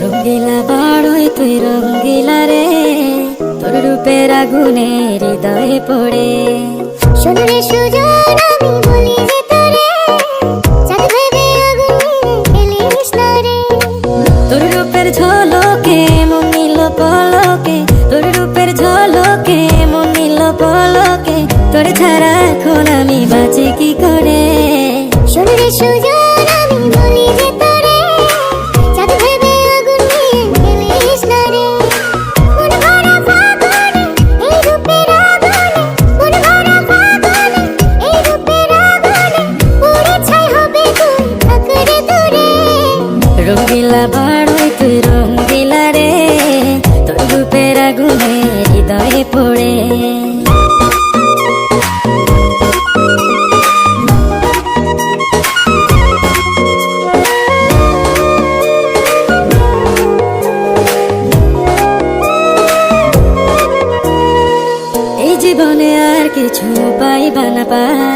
রঙ্গিলা বাড়ই তুই রঙ্গিলা রে তোর রূপের আগুনে হৃদয়ে পড়ে শোনরে সুজন আমি বলি যে তোরে। চাঁদ ভেবে আগুন খেলিস না রে। তোর রূপের ঝলকে মন নিল পলকে তোর রূপের ঝলকে মন নিল পলকে তোর ছাড়া এখন আমি বাঁচি কি করে? শোনরে সুজন আমি বলি যে রঙ্গিলা বাড়ই তুই রঙ্গিলা রে, তোর রূপের আগুনে হৃদয়ে পড়ে। এই জীবনে আর কিছু পাই বা না পাই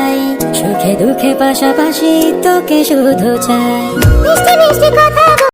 দুঃখে পাশাপাশি তোকে শুধু চাই। মিষ্টি মিষ্টি কথা